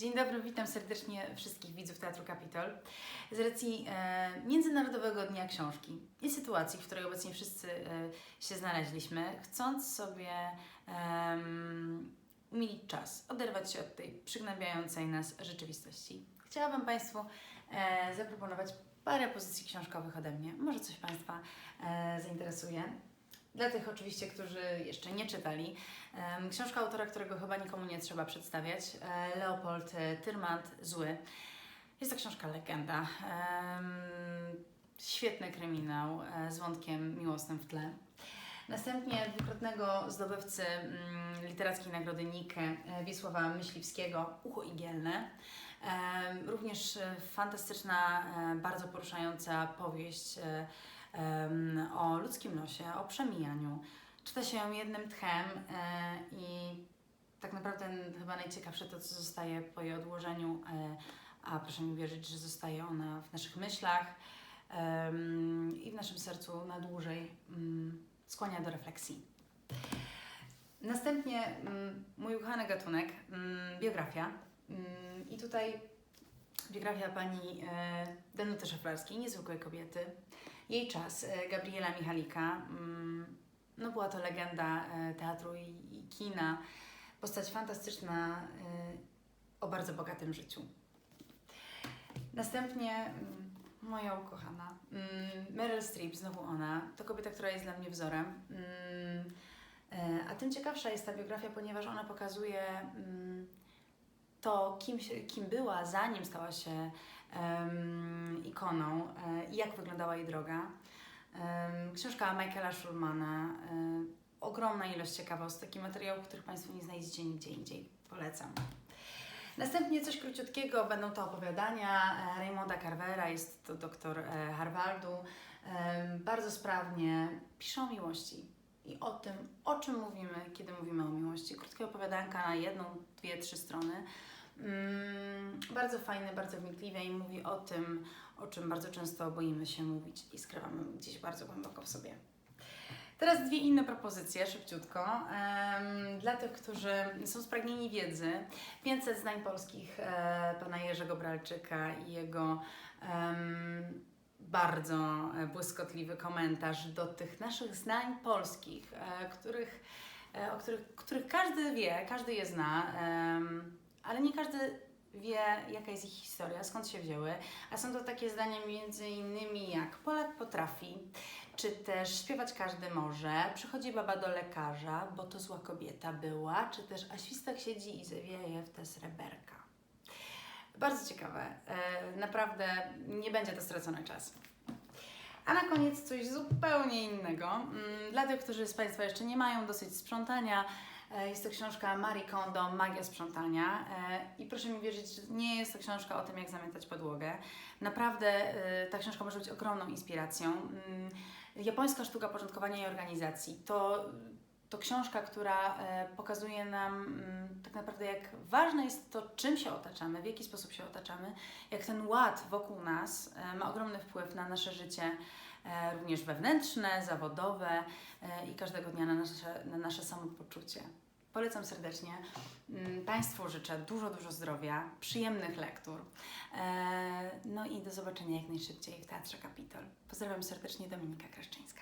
Dzień dobry, witam serdecznie wszystkich widzów Teatru Kapitol. Z racji e, Międzynarodowego Dnia Książki i sytuacji, w której obecnie wszyscy e, się znaleźliśmy, chcąc sobie em, umilić czas, oderwać się od tej przygnębiającej nas rzeczywistości, chciałabym Państwu e, zaproponować parę pozycji książkowych ode mnie. Może coś Państwa e, zainteresuje. Dla tych oczywiście, którzy jeszcze nie czytali, książka autora, którego chyba nikomu nie trzeba przedstawiać, e, Leopold e, Tyrmand, Zły. Jest to książka legenda. Świetny kryminał e, z wątkiem miłosnym w tle. Następnie dwukrotnego zdobywcy mm, literackiej nagrody Nike Wiesława Myśliwskiego Ucho Igielne. Również fantastyczna, bardzo poruszająca powieść o ludzkim losie, o przemijaniu. Czyta się ją jednym tchem e, i tak naprawdę chyba najciekawsze to, co zostaje po jej odłożeniu, e, a proszę mi wierzyć, że zostaje ona w naszych myślach i w naszym sercu na dłużej skłania do refleksji. Następnie mój ukochany gatunek, biografia. I tutaj biografia pani e, Danuty Szaflarskiej, niezwykłej kobiety. Jej czas, e, Gabriela Michalika. Mm, no była to legenda e, teatru i, kina. Postać fantastyczna e, o bardzo bogatym życiu. Następnie mm, moja ukochana mm, Meryl Streep, znowu ona. To kobieta, która jest dla mnie wzorem. A tym ciekawsza jest ta biografia, ponieważ ona pokazuje to, kim, kim była, zanim stała się em, ikoną e, i jak wyglądała jej droga. Em, Książka Michaela Schulmana, e, ogromna ilość ciekawostek i materiałów, których Państwo nie znajdziecie nigdzie indziej. Polecam. Następnie coś króciutkiego, będą to opowiadania e, Raymonda Carvera, jest to doktor Harvardu. Bardzo sprawnie pisze o miłości i o tym, o czym mówimy, kiedy mówimy o miłości. Krótkie opowiadanka na jedną, dwie, trzy strony. Mm, bardzo fajne, bardzo wnikliwe i mówi o tym, o czym bardzo często boimy się mówić i skrywamy gdzieś bardzo głęboko w sobie. Teraz dwie inne propozycje, szybciutko. Em, dla tych, którzy są spragnieni wiedzy, 500 zdań polskich e, pana Jerzego Bralczyka i jego em, bardzo e, błyskotliwy komentarz do tych naszych zdań polskich, e, których, e, o których, których każdy wie, każdy je zna, ale nie każdy wie, jaka jest ich historia, skąd się wzięły. A są to takie zdania między innymi jak Polak potrafi, czy też śpiewać każdy może, przychodzi baba do lekarza, bo to zła kobieta była, czy też a świstak siedzi i zawieje w te sreberka. Bardzo ciekawe. E, naprawdę nie będzie to stracony czas. A na koniec coś zupełnie innego. Mm, Dla tych, którzy z Państwa jeszcze nie mają dosyć sprzątania, e, jest to książka Marie Kondo Magia sprzątania. E, I proszę mi wierzyć, nie jest to książka o tym, jak zamiatać podłogę. Naprawdę ta książka może być ogromną inspiracją. Mm, Japońska sztuka porządkowania i organizacji to, to książka, która e, pokazuje nam mm, tak naprawdę, jak ważne jest to, czym się otaczamy, w jaki sposób się otaczamy, jak ten ład wokół nas e, ma ogromny wpływ na nasze życie, e, również wewnętrzne, zawodowe i każdego dnia na nasze, na nasze samopoczucie. Polecam serdecznie. Mm, Państwu życzę dużo, dużo zdrowia, przyjemnych lektur. No i do zobaczenia jak najszybciej w Teatrze Kapitol. Pozdrawiam serdecznie, Dominika Kraszczyńska.